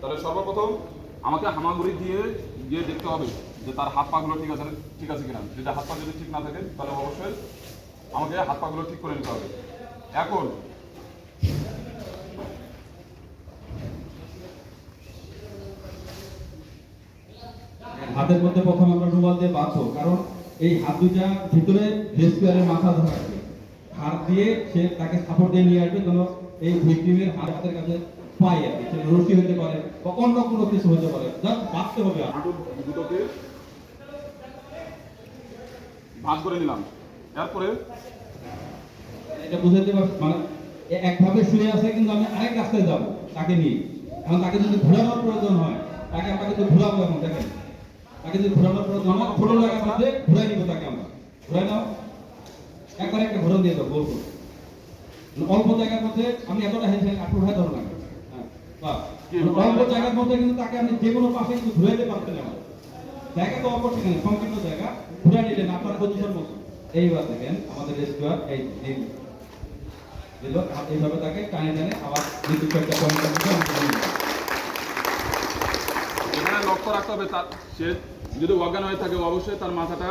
তাহলে সর্বপ্রথম আমাকে হামাগুড়ি দিয়ে গিয়ে দেখতে হবে যে তার হাত পাগুলো ঠিক আছে ঠিক আছে কিনা। যদি হাত পা যদি ঠিক না থাকে, তাহলে অবশ্যই আমাকে হাত পাগুলো ঠিক করে নিতে হবে। এখন হাতের মধ্যে প্রথম আমরা রুমাল দিয়ে বাঁধবো, কারণ এই হাত দুইটা ভিতরে রেস্পিয়ারের মাথা ধরা হাত দিয়ে সে তাকে সাপোর্ট দিয়ে নিয়ে আসবে যেন এই ভিক্টিমের হাত হাতের কাছে পাই আর কি রশি হতে পারে বা অন্য কোনো কিছু হতে পারে যা বাঁচতে হবে দুটোকে ভাঁজ করে নিলাম। তারপরে এটা বুঝাতে মানে একভাবে শুয়ে আছে কিন্তু আমি আরেক রাস্তায় যাব তাকে নিয়ে। এখন তাকে যদি ঘোরানোর প্রয়োজন হয় তাকে আমরা কিন্তু ঘোরাবো এখন দেখেন। তাকে যদি ঘোরানোর প্রয়োজন হয় ছোট জায়গার মধ্যে ঘুরাই নিব তাকে আমরা। ঘুরাই নাও। একবার একটা ঘোরান দিয়ে দেবো অল্প জায়গার মধ্যে আমি এতটা হেঁটে আটু উঠাই ধরো না অল্প জায়গার মধ্যে কিন্তু তাকে আপনি যে কোনো পাশে কিন্তু ঘুরাইতে পারতেন না জায়গা তো সংকীর্ণ জায়গা। ঘুরাই নিলেন আপনার পজিশন মতো এইবার দেখেন আমাদের এই দিন দিল এইভাবে তাকে টানে টানে আবার একটা পয়েন্ট এখানে লক্ষ্য রাখতে হবে তার সে যদি অজ্ঞান হয়ে থাকে অবশ্যই তার মাথাটা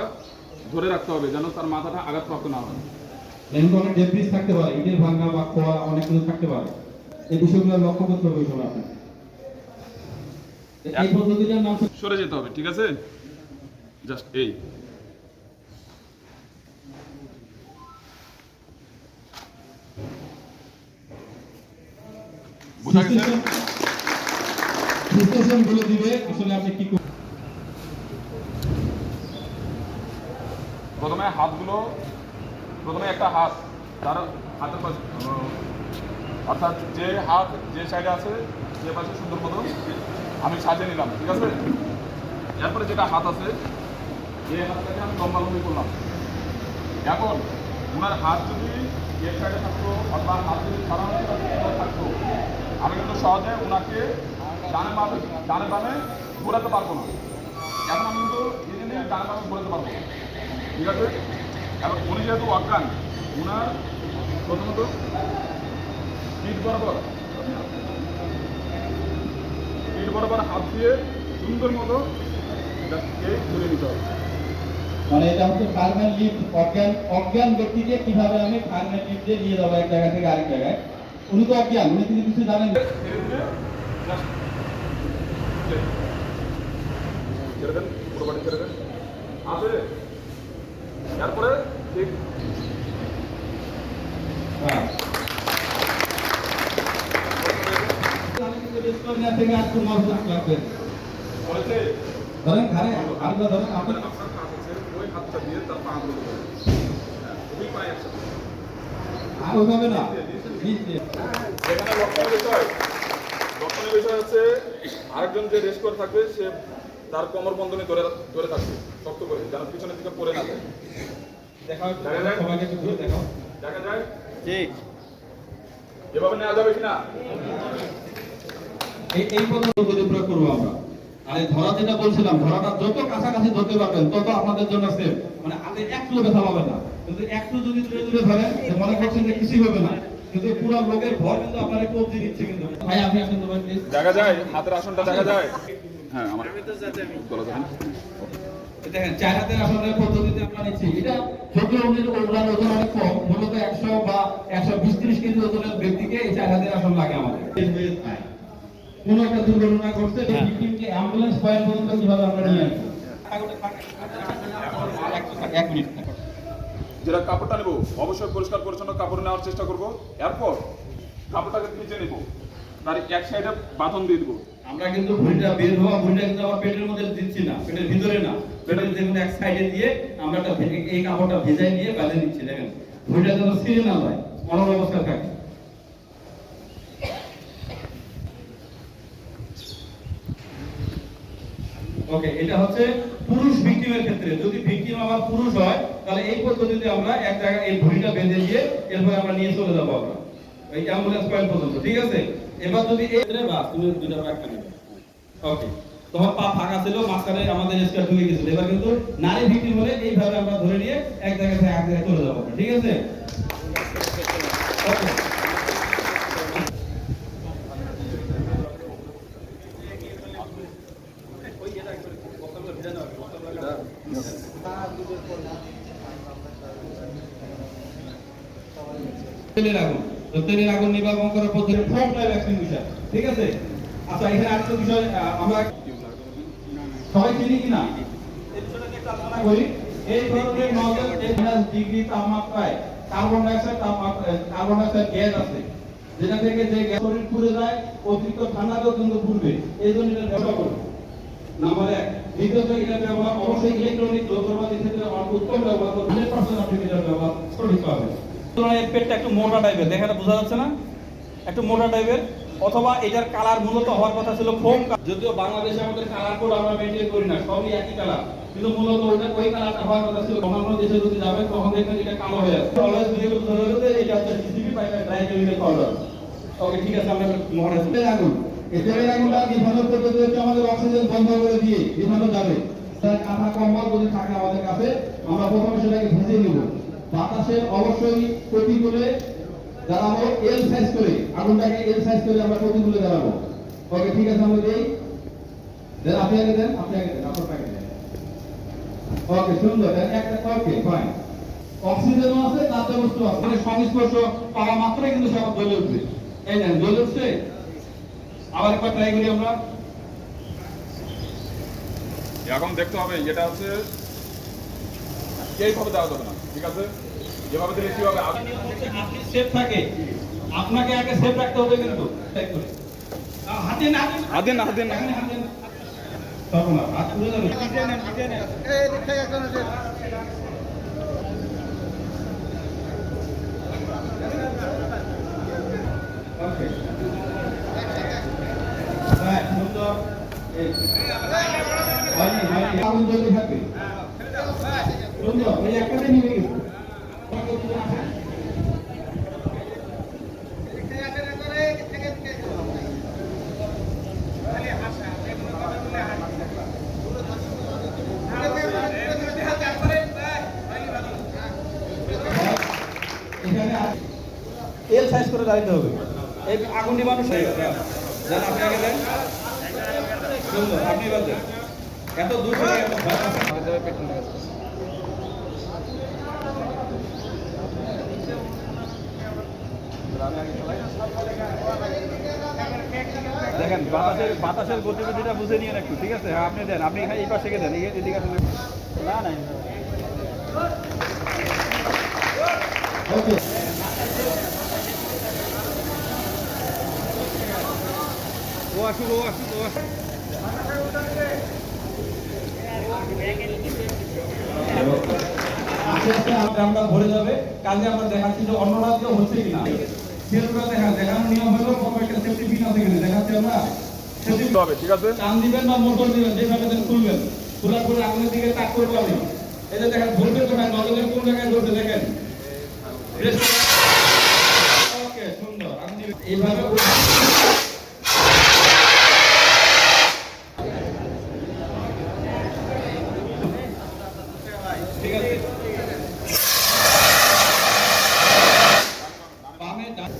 ধরে রাখতে হবে যেন তার মাথাটা আঘাতপ্রাপ্ত না হয়। অনেক ডেব্রিজ থাকতে পারে ইটের ভাঙা বা খোয়া অনেক কিছু থাকতে পারে। এই বিষয়গুলো লক্ষ্য করতে হবে সময় এই পদ্ধতিটার নাম সরে যেতে হবে ঠিক আছে? জাস্ট এই। বোঝা গেছে? বিশ্লেষণগুলো দিবে আসলে আপনি কি প্রথমে হাতগুলো প্রথমে একটা হাত তার হাতের পাশে অর্থাৎ যে হাত, যে সাইডে আছে, যে পাশে সুন্দর মতো আমি সাজিয়ে নিলাম, ঠিক আছে? এরপরে যেটা হাত আছে, এই হাতটাকে আমি লম্বা লম্বি করলাম। এখন, ওনার হাত যদি এর সাইডে থাকতো, অথবা হাত যদি সারানো থাকতো। আমি কিন্তু সহজে ওনাকে ডানে বামে ডানে বামে ঘোরাতে পারব না। এখন আমি কিন্তু ইজিলি ডানে বামে ঘোরাতে পারব। ঠিক আছে? এবং উনি যেহেতু অজ্ঞান ওনার প্রথমত পিঠ বরাবর। পিঠ বরাবর হাত দিয়ে সুন্দর মতো এটাকে ঘুরে নিতে হবে। মানে এটা হচ্ছে ফার্মেল লিফট অজ্ঞান অজ্ঞান ব্যক্তিকে কীভাবে আমি ফার্মেল লিফটে নিয়ে যাব এক জায়গা থেকে আরেক জায়গায়? উনি তো অজ্ঞান উনি কিন্তু কিছু জানেন না। ধীরে ধীরে just play. ছেড়ে দেন পুরো বাড়ি ছেড়ে দেন আছে এরপরে ঠিক হ্যাঁ। আমি ডিসপ্লে থেকে আর একটু মজবুত লাগবে ধরেন ঘাড়ে আরেকবার ধরেন আপনার আপনার আপনার হাত আছে ওই হাতটা দিয়ে তার পা গুলো ধরে হ্যাঁ, পায়ে আর ওইভাবে না। এখানে লক্ষণের বিষয়। লক্ষণের বিষয় হচ্ছে আরেকজন যে রেস্ট করে থাকবে সে তার কোমর বন্ধনী ধরে ধরে থাকবে শক্ত করে যেন পিছনের দিকে পড়ে না যায়। দেখাও দেখা যায়? সবাইকে একটু ঘুরে দেখাও। দেখা যায়? এভাবে নেওয়া যাবে কিনা? এই এই পদ্ধতি করব আমরা। আর এই ধরা যেটা বলছিলাম ধরাটা যত কাছাকাছি ধরতে পারবেন তত আপনাদের জন্য সেফ মানে একটু ব্যথা পাবেন না। কিন্তু একটু যদি দূরে দূরে ধরেন মনে করছেন যে কিছুই হবে না। কিন্তু পুরো লোকের ভর কিন্তু আপনার একটু অবধি দিচ্ছে কিন্তু। ভাই আপনি আসেন তো দেখা যায় হাতের আসনটা দেখা যায়। হ্যাঁ আমার গলা যাবেন দেখেন। চার হাতের আসনের পদ্ধতিতে আমরা নিচ্ছি। এটা যদিও উনির ওনার ওজন অনেক কম মূলত একশো বা একশো বিশ ত্রিশ কেজি ওজনের ব্যক্তিকে এই চার হাতের আসন লাগে আমাদের। কোন একটা দুর্ঘটনা ঘটছে এই ভিকটিমকে অ্যাম্বুলেন্স পয়েন্ট পর্যন্ত কীভাবে আমরা নিয়ে আসব? এক মিনিট। যেটা কাপড়টা নেব অবশ্যই পরিষ্কার পরিচ্ছন্ন কাপড় নেওয়ার চেষ্টা করব। এরপর কাপড়টাকে নিচে নেব। তার এক সাইডে বাঁধন দিয়ে দেবো। আমরা কিন্তু ভুঁড়িটা বের হওয়া ভুঁড়িটা কিন্তু আবার পেটের মধ্যে দিচ্ছি না পেটের ভিতরে না। পেটের দেখুন এক সাইডে দিয়ে আমরা একটা এই কাপড়টা ভেজাই দিয়ে বাঁধে নিচ্ছি দেখেন। ভুঁড়িটা যেন ছিঁড়ে না যায় মরণ অবস্থা থাকে। ওকে এটা হচ্ছে পুরুষ ভিকটিমের ক্ষেত্রে। যদি ভিকটিম আমার পুরুষ হয় তাহলে এই পদ্ধতিতে আমরা এক জায়গায় এই ভুঁড়িটা বেঁধে দিয়ে এরপরে আমরা নিয়ে চলে যাব আমরা। এই অ্যাম্বুলেন্স পয়েন্ট পর্যন্ত ঠিক আছে? এবার যদি এই বাস তুমি দুইটা বা একটা নেবে ওকে তোমার পা ফাঁকা ছিল মাঝখানে আমাদের স্কার ঢুকে গেছিল। এবার কিন্তু নারী ভিকটিম হলে এইভাবে আমরা ধরে নিয়ে এক জায়গা থেকে এক জায়গায় চলে যাব ঠিক আছে? ওকে তেলের আগুন। তো তেলের আগুন নির্বাপন করার পদ্ধতি ফোম টাইপ এক্সটিংগুইশার ঠিক আছে? আচ্ছা এখানে আরেকটা বিষয় আমরা সবাই চিনি কিনা আলোচনা করি এই ধরনের মাইনাস ডিগ্রি তাপমাত্রায় কার্বন ডাইঅক্সাইড তাপমাত্রা কার্বন ডাইঅক্সাইড গ্যাস আছে যেটা থেকে যে গ্যাস শরীর পুড়ে যায় অতিরিক্ত ঠান্ডাতেও কিন্তু পুড়বে। এই জন্য এটা ব্যবহার করব। নাম্বার এক। দ্বিতীয়ত এটা ব্যবহার অবশ্যই ইলেকট্রনিক যন্ত্রপাতি ক্ষেত্রে উত্তম ব্যবহার করবেন হান্ড্রেড পার্সেন্ট আপনি ব্যবহার সঠিক পাবেন পেটটা একটু মোটা টাইপের দেখে বোঝা যাচ্ছে না? একটু মোটা টাইপের অথবা এটার কালার মূলত হওয়ার কথা ছিল ফোম যদিও বাংলাদেশে আমাদের কালার কোড আমরা মেনটেন করি না, সবই একই কালার কিন্তু মূলত ওইটা ওই কালারটা হওয়ার কথা ছিল। অন্যান্য দেশে যদি তখন দেখবেন এটা কালো হয়ে যাচ্ছে। অলওয়েজ এটা হচ্ছে পাইপের ড্রাই কেমিক্যাল পাউডার ওকে ঠিক আছে, আমরা মহারাজ আগুনটা পদ্ধতি হচ্ছে আমাদের অক্সিজেন বন্ধ করে দিয়ে নিভানো যাবে। কাঁথা কম্বল যদি থাকে আমাদের কাছে, আমরা প্রথমে সেটাকে ভেজে নিব। বাতাসের অবশ্যই প্রতিকূলে জ্বালাবো, এল সাইজ করে, আগুনটাকে এল সাইজ করে আমরা প্রতিকূলে জ্বালাবো। ওকে, ঠিক আছে, আমরা দেই। দেন, আপনি আগে দেন, আপনি আগে দেন, আপনার আগে দেন। ওকে, সুন্দর, দেন একটা, ওকে ফাইন অক্সিজেনও আছে তাতে বস্তু আছে। মানে সংস্পর্শ পাওয়া মাত্রই কিন্তু সব জ্বলে উঠবে। এই নেন, জ্বলে উঠছে? আবার একবার ট্রাই করি আমরা। এখন দেখতে হবে এটা হচ্ছে এইভাবে দেওয়া যাবে না। ঠিক আছে? যেভাবে দিলে কি হবে? আপনি সেফ থাকে। আপনাকে আগে সেফ রাখতে হবে কিন্তু। হাতে না হাতে না, হাতে না। আগুন জ্বলতে থাকবে। এই একটাতে গেছে। এল সাইজ করে দাঁড়াতে হবে। এই আগুন নিবানো গেছে যান, আপনি আগে দেন সুন্দর, আপনি এবার এত দূর থেকে এত ভয় পাচ্ছেন। দেখেন, বাতাসের বাতাসের গতিবিধিটা বুঝে নিয়ে একটু ঠিক আছে? হ্যাঁ আপনি দেন, আপনি এখানে এই পাশে দেন এদিকে আসলে না না আমরা- ভরে যাবে। কাজে আমরা দেখাচ্ছি যে অন্য রাজ্যে হচ্ছে কিনা। সেগুলো দেখা দেখানো নিয়ম হলো কোনো সেফটি পিন আছে কিনা দেখাচ্ছি আমরা। হবে ঠিক আছে? টান দিবেন বা মোটর দিবেন যেভাবে দেন খুলবেন খোলার পরে আগুনের দিকে তাক করে পাবেন। এই যে দেখেন ভোল্টেজ কোথায় নজলের কোন জায়গায় ধরছে দেখেন। ওকে সুন্দর আপনি এইভাবে ঠিক আছে বামে ডান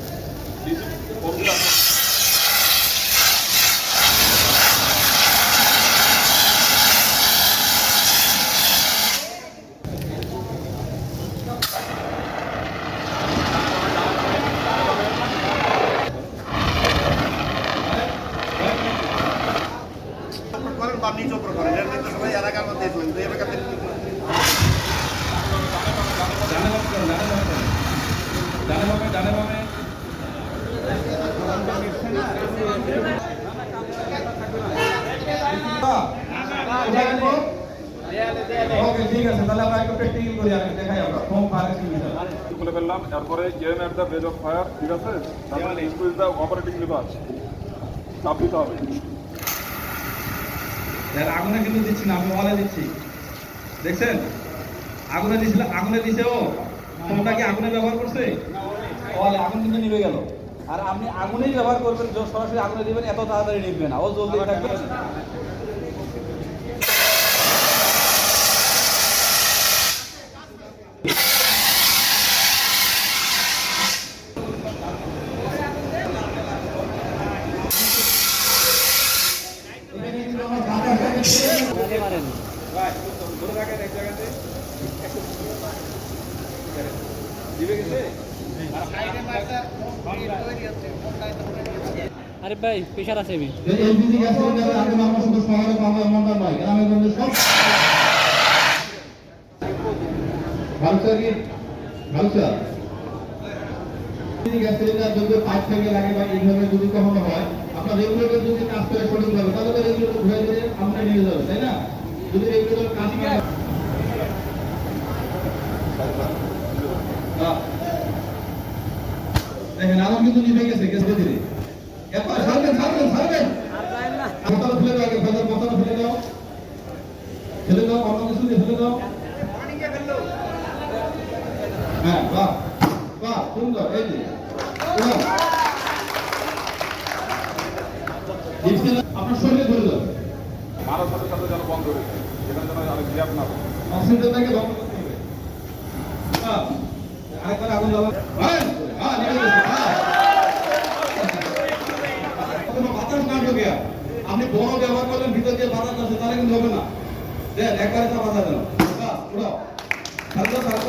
করেন বা নিজ উপর করেন এর মধ্যে সবাই এলাকার মধ্যে দেখলেন তো এলাকাতে ডানে বামে করুন, ডানে বামে করুন। ডানে বামে, ডানে বামে। ওকে, ঠিক আছে, তাহলে আমরা একটু করি দেখাই আমরা। খুলে ফেললাম এরপরে এম এট দ্য অফ ফায়ার ঠিক আছে তারপরে স্কুইজ দ্য অপারেটিং লিভার চাপ দিতে হবে আগুনে কিন্তু দিচ্ছি না আমি ওয়ালে দিচ্ছি। দেখছেন? আগুনে দিছিল আগুনে দিছে ও। ফোনটা কি আগুনে ব্যবহার করছে? ওয়ালে আগুন কিন্তু নিভে গেল। আর আপনি আগুনেই ব্যবহার করবেন য- সরাসরি আগুনে দিবেন এত তাড়াতাড়ি নিভবে না। ও জলদি থাকবে। দিবে গেছে? আরে ভাই প্রেশার আছে আমি। এলপিজি গ্যাস সিলিন্ডারের আগে আমরা শুধু শহরে পাবো এমনটা নয় গ্রামে গঞ্জে সব ভালো স্যার কি? ভালো স্যার এলপিজি গ্যাস সিলিন্ডার যদি পাইপ থেকে লাগে বা এইভাবে যদি কখনো হয়, আপনার রেগুলেটর যদি কাজ করে সঠিকভাবে তাহলে তো রেগুলেটর ঘুরে ঘুরে আমরা নিয়ে যাবে, তাই না? যদি রেগুলেটর কাজ করে- হ্যাঁ। দেখেন আমার কিন্তু নিভে গেছে গ্যাস ধীরে এরপর ছাড়বেন ছাড়বেন ছাড়বেন। বোতল ফেলে দাও, আগে বোতল বোতল ফেলে দাও। ফেলে দাও, অন্য কিছু দিয়ে ফেলে দাও। হ্যাঁ বাহ বাহ, সুন্দর, এই যে। আপনার শরীরে ধরে দাও। না। অক্সিজেনটাকে বন্ধ করতে আরেকবার আগুন আপনি বড় ব্যবহার করলেন ভিতর দিয়ে বাতাস আছে তাহলে কিন্তু হবে না দেন একবারে দেন উঠাও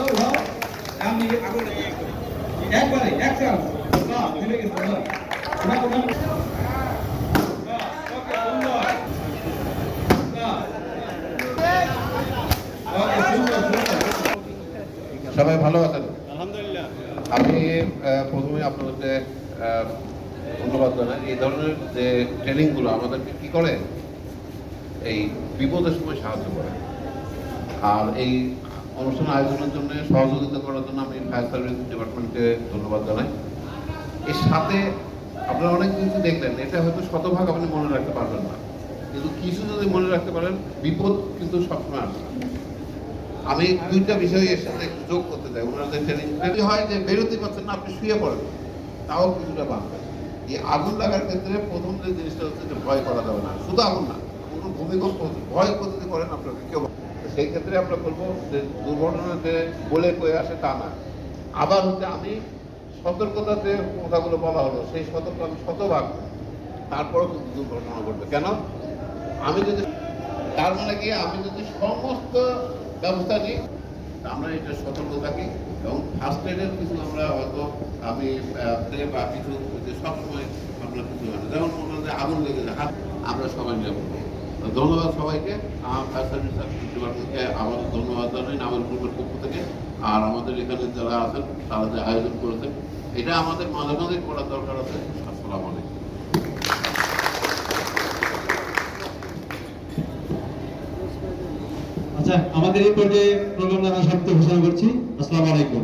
উঠাও আগুন একবারে এক। সবাই ভালো আছেন আমি প্রথমে আপনাদেরকে ধন্যবাদ জানাই। এই ধরনের যে ট্রেনিংগুলো আমাদেরকে কি করে? এই বিপদের সময় সাহায্য করে। আর এই অনুষ্ঠান আয়োজনের জন্য, সহযোগিতা করার জন্য আমি ফায়ার সার্ভিস ডিপার্টমেন্টকে ধন্যবাদ জানাই। এর সাথে আপনারা অনেক কিছু দেখলেন, এটা হয়তো শতভাগ আপনি মনে রাখতে পারবেন না। কিন্তু কিছু যদি মনে রাখতে পারেন, বিপদ কিন্তু সবসময় আসে না। আমি দুইটা বিষয় এর সাথে যোগ করতে চাই। ওনাদের যদি হয় যে বেরোতে পারছেন না, আপনি শুয়ে পড়েন। তাও কিছুটা বাঁচবে এই আগুন লাগার ক্ষেত্রে প্রথম যে জিনিসটা হচ্ছে যে ভয় করা যাবে না। শুধু আগুন না, কোনো ভূমিকম্প ভয় করতে করেন আপনাকে কেউ। সেই ক্ষেত্রে আমরা বলব যে দুর্ঘটনাতে বলে কয়ে আসে তা না। আবার হচ্ছে আমি সতর্কতা যে কথাগুলো বলা হলো, সেই সতর্ক আমি শতভাগ তারপরেও কিন্তু দুর্ঘটনা ঘটবে। কেন? আমি যদি তার মানে কি? আমি যদি সমস্ত ব্যবস্থা নিই। আমরা এটা সতর্ক থাকি এবং ফার্স্ট এডের কিছু আমরা হয়তো আমি বা কিছু সবসময় আমরা কিছু যেমন মনে আগুন লেগে যায় হাত আমরা সবাই করব ধন্যবাদ সবাইকে। আমার ফায়ার সার্ভিস ডিপার্টমেন্টকে আমার ধন্যবাদ জানাই আমার গ্রুপের পক্ষ থেকে। আর আমাদের এখানে যারা আছেন, তারা যে আয়োজন করেছেন, এটা আমাদের মাঝে মাঝে করার দরকার আছে। আসসালামু আলাইকুম। আচ্ছা আমাদের এই পর্যায়ে প্রোগ্রাম আমরা সমাপ্ত ঘোষণা করছি। আসসালামু আলাইকুম।